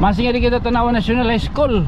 Masing di kita tanawa National High School.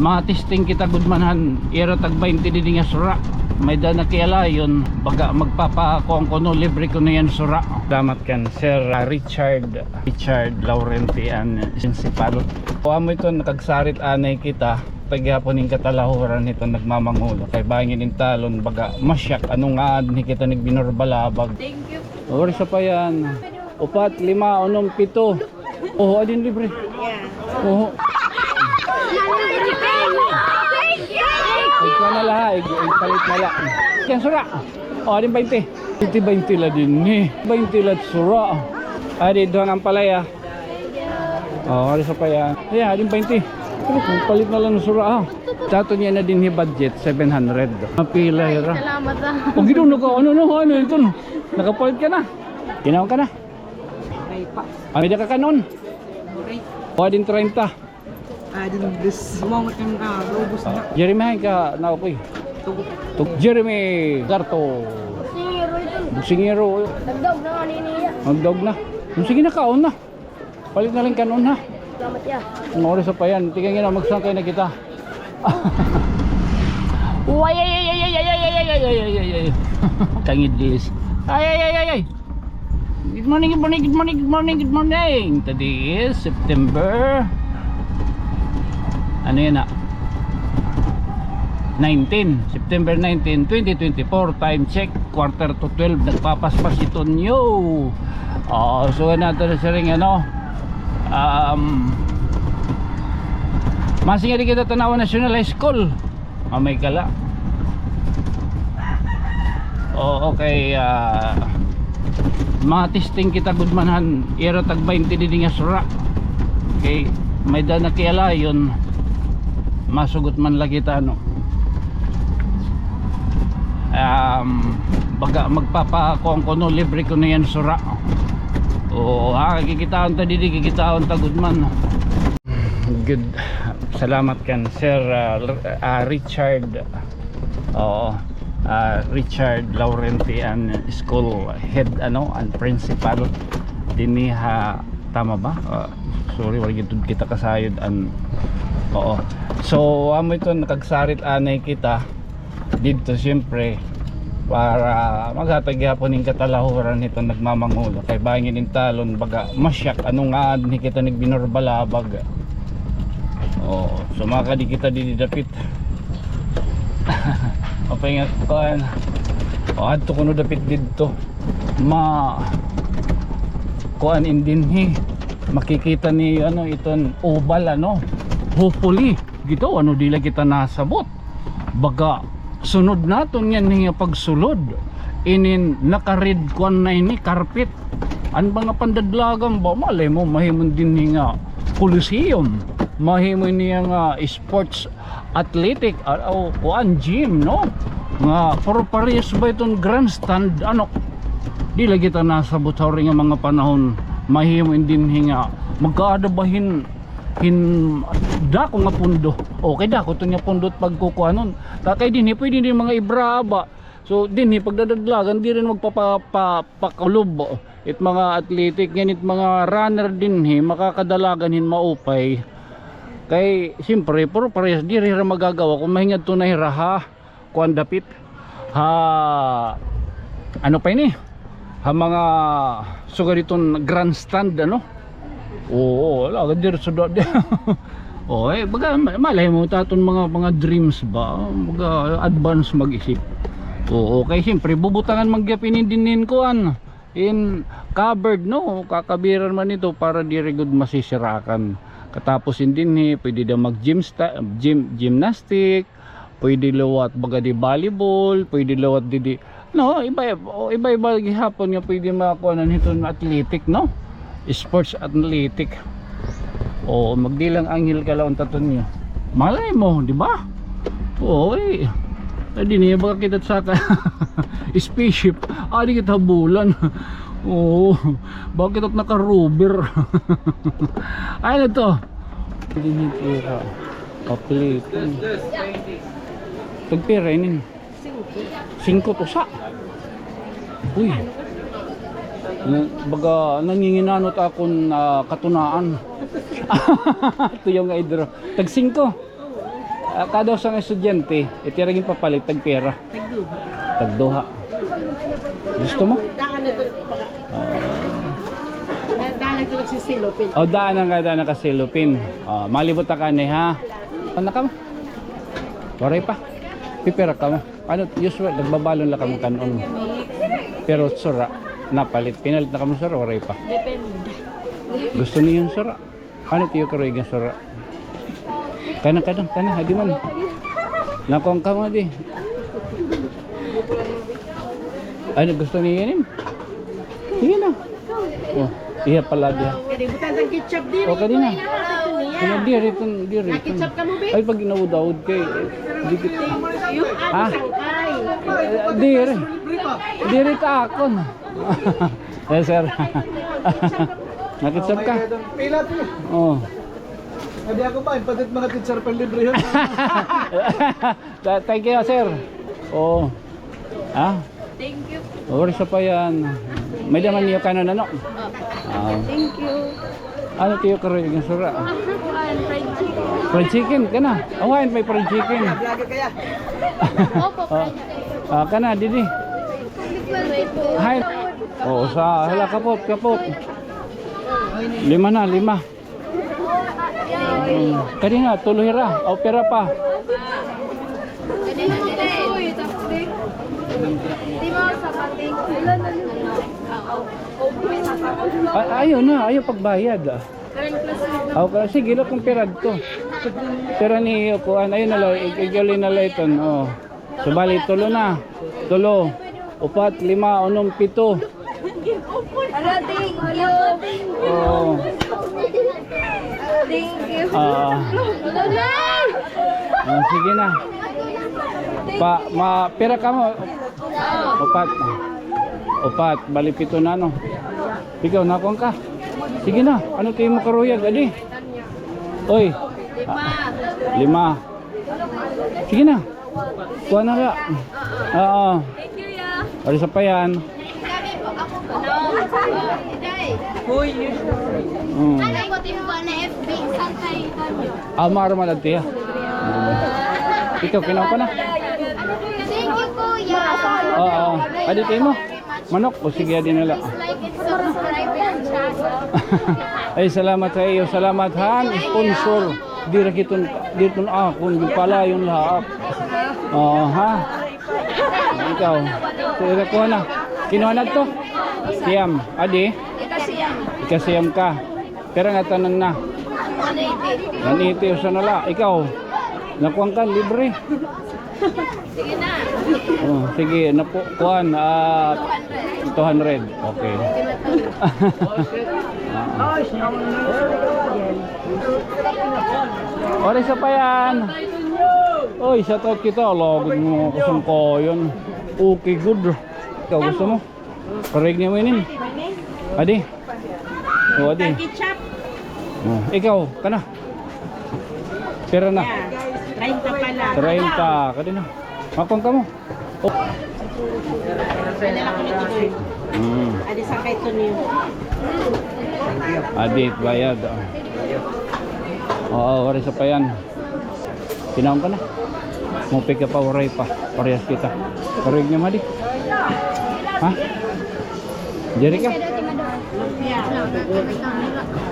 Matisting kita gudmanhan. Ira tag 20 di nga sura. May dana kiyala yun. Baga magpapakuang ko no. Libre ko na yan sura. Salamat kan Sir Richard. Richard Laurentian. Principal. Kuha mo ito nakagsarit anay kita. Pagyapon ng katalahuran nito nagmamangulo. Kay bangin in talon. Baga masyak. Anong nga ni kita nagbinurbalabag. Thank you. Oras sa pa yan. Upat, lima, unom, pito. Oo, adin libre. Yeah. Oo. Ka na lahat, ay ay palit na lang. Yan sura. O, adin 20. 20, 20 la din ni. 20 la sura. Adi, doon ang palaya. O, oras sa pa yan. Ayan, adin 20. Ay, palit na lang ng sura ah. Dato niya na din ni budget, 700. Mapila yara. Salamat ah. O ginuno ka, ano no, ano ito. Nakapalit ka na. Ginawa ka na. Ay, ka kanon. Okay. O din 30. Ah, din this. Umamot yung ka. Robust na. Jeremy hay ka na ako eh. Tugot. Tuk Jeremy Garto. Zero ito. Buksingero. Nagdog na nga niniya. Magdog na. Um, Sige na kaon na. Palit na lang kanon ha. Salamat ya. Ang oras pa yan. Tingnan nga na magsangkay na kita. Uy, ay, ay, ay, ay, ay, ay, ay, ay, ay, ay, ay, ay. Kangidlis. Ay, ay, ay, ay, ay. Good morning, good morning, good morning, good morning, good morning. Today is September. Ano yan na? 19, September 19, 2024 Time check, quarter to 12 Nagpapaspas ito nyo oh, So natin sa ring ano um, Masing nga di kita tanawa National High School oh, may kala oh, okay uh, Matisting kita gudmanhan Ira tag 20 di nga sura. Okay May dana kiyala yun. Masugot man lagi kita ano. Um, baga magpapakuang ko no libre ko na yan sura. Oo ha kikitaan ta didi kikitaan ta good man. Good. Salamat kan sir uh, uh, Richard. Oo. uh, Richard Laurentian School head ano and principal. Diniha tama ba? Uh, sorry wala gito kita kasayod an oo. So amo ito nakagsarit anay kita. Dito siyempre para maghatag yapon ng katalahuran nito nagmamangulo. Kay bangin in talon baga masyak anong nga ni kita nagbinurbalabag oh sumaka di kita di didapit mapingat ko an o adto kuno dapit dito ma kuan indinhi makikita ni ano iton oval ano. Hopefully gito ano dila kita nasabot. Baga sunod naton yan nga pagsulod. Inin nakared kuan na ini carpet. An ba nga pandadlagan ba? Malay mo mahimon din nga coliseum mahimon niya nga sports athletic ah, o kuan gym no? Nga for parehas ba itong grandstand? Ano? Di lagi ta nasabot sa ring nga mga panahon. Mahimo din nga magkaadabahin hin dako nga pundo? Okay dako to nga pundot pagkukuanon takay din pwede din mga ibraba. So din pagdadaglagan di rin magpapakulob it mga athletic ganit mga runner din hi makakadalagan hin maupay kay siyempre puro parehas di rin magagawa. Kung mahingad to na hiraha kuan dapit. Ha ano pa ini ha mga sugariton grandstand ano? Oo, wala ka dir sa dati. oh, eh baga malay mo taton mga mga dreams ba, mga advance mag-isip. Oo, kay siyempre bubutangan magyapin dinin ko an in covered no, kakabiran man ito para di good masisirakan. Katapos hindi ni pwede daw mag gym, gym gymnastic, pwede lawat baga di volleyball, pwede lawat di di no, iba iba iba gihapon nga pwede makakuha nito athletic no? Sports athletic. O magdilang anghel ka lang taton nyo malay mo di ba? Oo eh. Adi niya baka kita sa spaceship. Adi kita bulan Oo, bakit at naka-rubber? Ayun ito. Pinitira. Kapilit. Tagpira yun. Singko to sa. Uy. Ano, baga nanginginanot akong uh, katunaan. ito yung idro. Tag singko. Uh, ah, kada isang estudyante, itiragin papalit tag tagpira. Tagduha. Tagduha. Gusto mo? Daan na. Daan na ito si Silopin. O daan ang kada nakasilupin. O, malibot ka ni ha. Ano ka mo? Waray pa. Pipera ka mo. Ano, usual, nagbabalon lang ka mo kanon. Pero sura, napalit. Pinalit na ka mo sura, waray pa. Depende. Gusto niyo yung sura. Ano tiyo ka yung sura? Kana kana kana hadi man. Nakong ka mo di. Ano gusto niyo yan? Sige na. Oh, iya pala dia. Kaya butan ng ketchup din. O kanina. Kaya di rito di rito. Nakitchup ka mo, babe? Ay pag ginawud-awud kay Ha? Eh, Di rin. Di rin ka ako na. yes sir. Nakitsap ka? Pila to. Oh. Hindi ako ba, patit mga teacher pa libre yun. Thank you, sir. Oh. Ah? Thank you. Ori sa pa yan. May daman niyo kanon ano? Ah. Thank you. Ano tiyo karoy ng sura? Kuan, fried chicken. Fried chicken kana. Oh, ngayon may fried chicken. Lagi kaya. Opo, Oh. Ah, kana didi. Hi. Oh, sa hala kapot, kapot. Lima na, lima. Hmm. Kanina, tuloy ra. O, pera pa. Di mo sa pating. Ay, ayaw na, ayaw pagbayad. Ah. Aw ka sige lo kung pera to. Pera ni kuan ayun na lang igali na lang ito. Oh. Subali tulo na. Tulo. Upat, lima, unom, pito. You. Oh. Thank you. Ah, ah, sige na. Pa, ma, pera ka mo. Upat. Upat, bali pito na no. Ikaw nakon ka. Sige na. Ano kayo mo karuyag adi? Oy. Ah, lima. Sige na. Kuha na ka. Oo. Thank you, ya. Ano sa pa yan? Hoy, Mm. Ano ko timba na FB? Saan tayo kanyo? Amar malagti ah. Ikaw, kinaw ka na? Oo. Adi tayo mo. Manok. O sige, adi nila. Ay, salamat sa iyo. Salamat han. Sponsor. Dira kiton dito na ako. Yung pala yung lahat. Oo, ha? Ikaw. Sige, kuha na. Kinuha na to. Siyam. Adi. Kasi yan. Ikasiyam ka. Pero nga tanan na. 180. Naniti sa nala. Ikaw. Nakuha ka libre. Sige na. Oh, sige, napo kuan ah 200. Okay. Ore sa pa yan. Oy, shout out kita. Logod mo kusang ko yun. Okay, good. Ikaw gusto mo? Correct niya mo yun. Adi. O, adi. ketchup. Oh, ikaw, kana. Pera na. Yan. 30 pala. 30. Kadina. Makong ka mo. Oh. Mm. Adi sa kay bayad. ah. Oo, wari sa payan. Kinahon ka na. Mupi ka pa, waray pa. Parehas kita. Parig niya madi. Ha? Diri ka?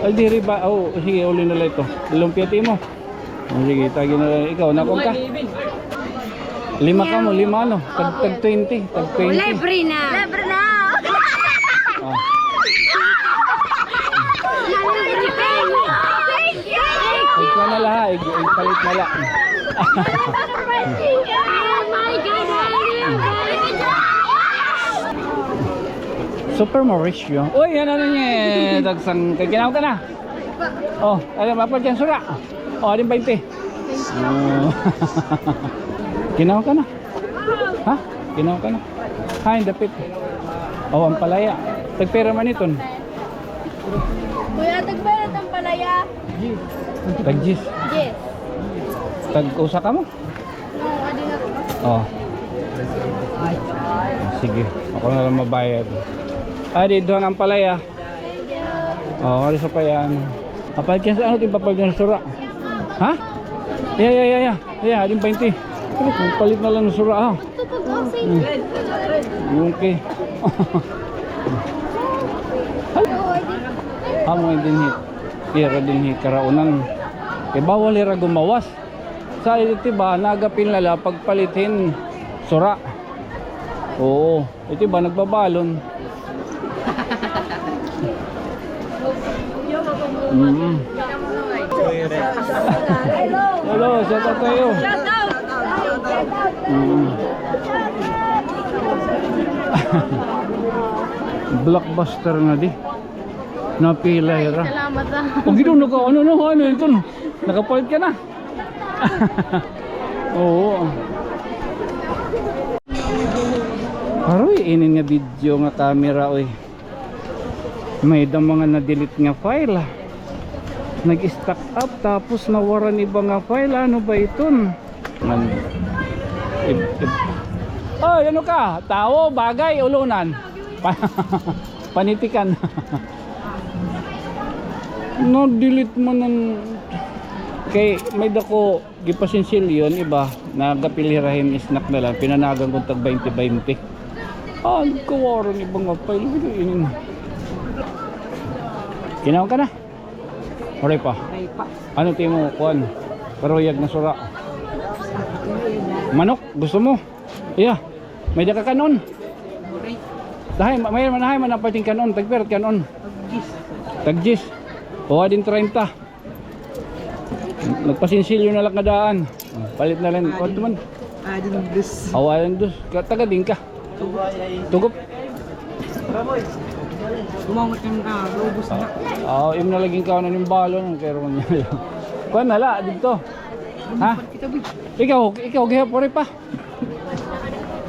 Ay, diri ba? Oh, sige, uli na lang ito. Lumpia ti mo. Oh, sige, tagi na lang. Ikaw, nakong ka? Lima ka mo, lima ano? Tag, tag 20. Tag 20. Libre na. Libre na. Oh. Thank you. Ig ka na ig palit na lang. Oh. Super Mauricio. Uy, ano na niya? Dagsang kaginaw ka na. Oh, ano ba pa dyan sura? Oh, ano 20? Oh. Ginaw ka na. Ha? Ginaw ka na. Yung dapit. Oh, ang palaya. Tagpera man ito. Kuya, tagbayad ang palaya. Tagjis. Yes. Tag-usa ka mo? No, adi na. Oh. Sige, ako na lang mabayad. Ah, dito ang palaya. Oh, ano sa pa yan? Kapalit ka sa ano, din papalit ka ng sura. Ha? Yeah, yeah, yeah, yeah. Yeah, din 20. Kung palit na lang ng sura, ha? Okay. Amo din hit. Ira din hit karaunan. Kaya bawal ira gumawas. Sa iti ba, nagapin lala pagpalitin sura. Oo. Iti ba, nagbabalon. Mm. Hello, shout out kayo. Mm. Blockbuster na di. Napila ira. Salamat ah. Gino naka ano no ano ito no. Nakapalit ka na. Oo. Aroy, inin nga video nga camera oy. May da mga na-delete nga file. ah. Nag-stack up tapos nawaran iba nga file. Ano ba ito? Man. Oh, ano ka? Tao, bagay, ulunan. Pa panitikan. no-delete mo ng kay may dako gipasinsil yon iba. Nagapilirahin snack na lang. Pinanagan kong tag 20-20 ah nagkawaran ibang nga file inin kinaw ka na? Oray pa. Ay pa. ano timo kuan karuyag na sura manok gusto mo iya may daka kanon dahay may manahay man ang pating kanon tagperat kanon. Tagjis. Kuha din 30. Nagpasinsilyo na lang kadaan. Palit na lang. Kuha man. Ading blis. Awalan. Ka- Taga din ka. Tugup. Umangot kami ka, robos na. Ah, im na laging ka na ng balon. Pero man niya. Kuha na la dito. Ha? Ikaw, ikaw gihap pare pa.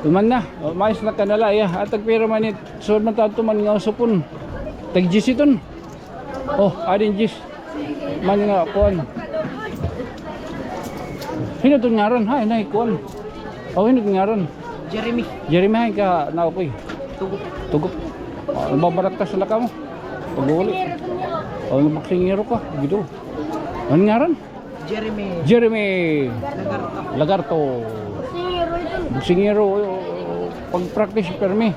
Tuman na. O, Mais na ka nala. Ya, atag pero manit. Suod man tato man nga usapon. Tagjis iton. Oh, adin jis. Man nga kuan. Hino to ngaron ha, nay kuan. Oh, hino to ngaron. Jeremy. Jeremy hay ka na okay. Tugo. Tugup. Oh, nababarat ka sa laka mo. Pag-uli. Oh, nabaksingero ka. Gitu. Ano ngaron? Jeremy. Jeremy. Lagarto. Buksingero. Pag practice permi.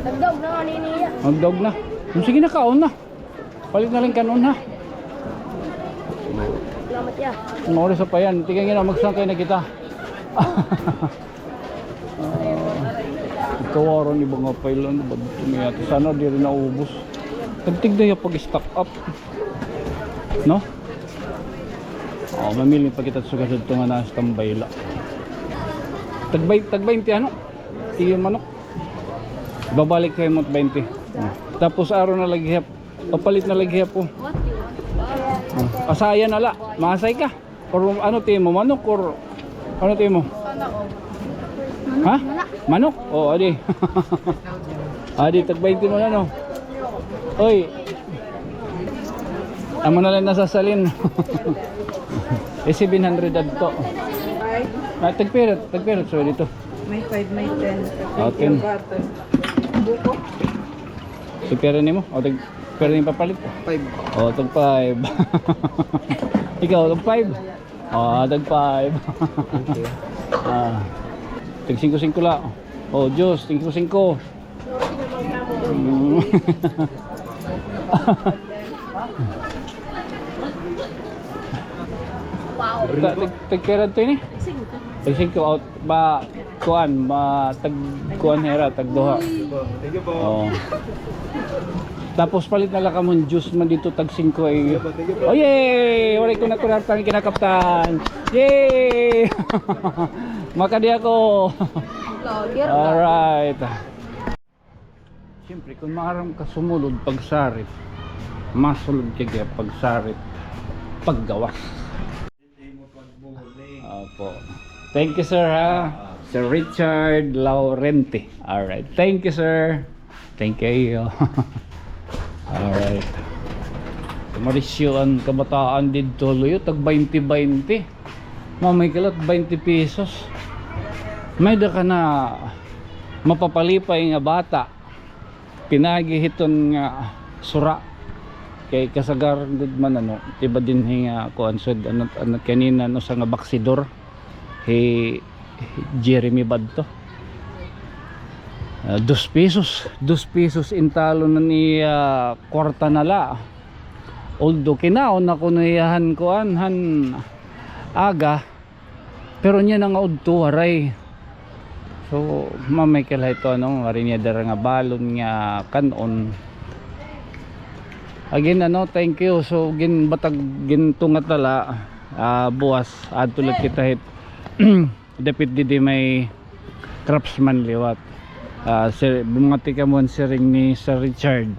Nagdog na nga niniya. Magdog na. Sige na kaon na. Palit na lang kanon ha. Salamat ya. Ang oras pa yan. Tingnan nyo na magsangkay na kita. Kawaran ni mga pailan. Sana di rin naubos. Tagtigda yung pag-stock up. No? Oo, mamili pa kita sa kasod ito nga na standby la. Tagbay, tagbay ano? Tiyo manok. Babalik kayo mo 20. Hmm. Tapos araw na laghihap. Papalit na laghihap po. Hmm. Asaya na la. Masay ka. Or ano tiyo mo? Manok or ano tiyo mo? Ha? Manok? Oh, adi. adi, tag 20 mo na no. Oy. Amo na lang nasasalin. eh 700 adto. Ah, tagpirat, tagpirat so dito. May 5, may 10. Ah, 10. Garter. Buko. So pera nimo? O tag pera nimo papalit? 5. O tag 5. Ikaw tag 5. O tag 5. ah. Tag 5 5 la. O Diyos, 5 5. Mm. Wow. Ta- tag tag pera to ini? Tag 5 out ba kuan ma tag kuan hera tag duha. Thank you po. Oo. Tapos palit na lang ka mong juice man dito tag 5 ay. Oh yay! Wala ko na kunartan kinakaptan. Yay! Makadi ako. Vlogger. Alright. Siyempre, kung maaram ka sumulod pagsarit, masulod ka kaya pagsarit, paggawas. Opo. Thank you, sir, ha? Sir Richard Laurente. Alright. Thank you, sir. Thank you. Alright. Marisyo ang kabataan dito luyo, tag 20-20. Mamay kalat, 20 pesos. May da ka na mapapalipay nga bata. Pinagihiton nga sura. kay kasagar gud man ano tiba din hinga ansod ano, ano kanina no sa nga baksidor he Jeremy Badto. Uh, dos pesos. Dos pesos intalo na ni uh, kwarta nala although kinaon ako niyahan ko han aga. Pero niya nga udto haray so mamay kala ito ano nga rin niya dara nga balon nga kanon. Again ano thank you. So gin batag gintungat tala ah, buwas. Adto kita hit dapit di may craftsman liwat. Uh, sir, bumati ka mo si ring ni Sir Richard.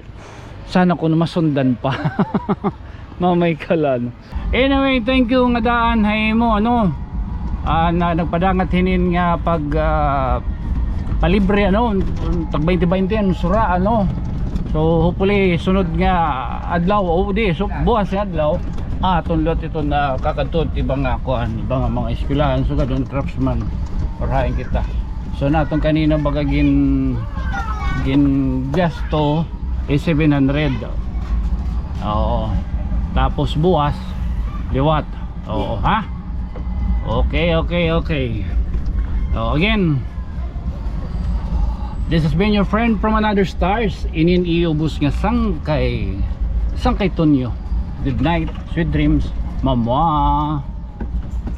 Sana ko masundan pa. Mamay kalan anyway thank you nga daan hay mo ano? Ah, na nagpadangat hinin nga pag ah, palibre ano? Tag 20-20 ano sura ano? So hopefully sunod nga adlaw. O di so buwas nga adlaw ah tunlot ito na kakadtot ibang nga kuan ibang nga mga eskwelahan so gadon craftsman orahin kita so natong kanina baga gin gin gasto is 700 oo tapos buwas liwat oo ha okay okay okay so again This has been your friend from another stars. Inin iubos nga sangkay. Sangkay tunyo. Good night, sweet dreams. Mamwa.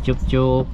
Chup chup.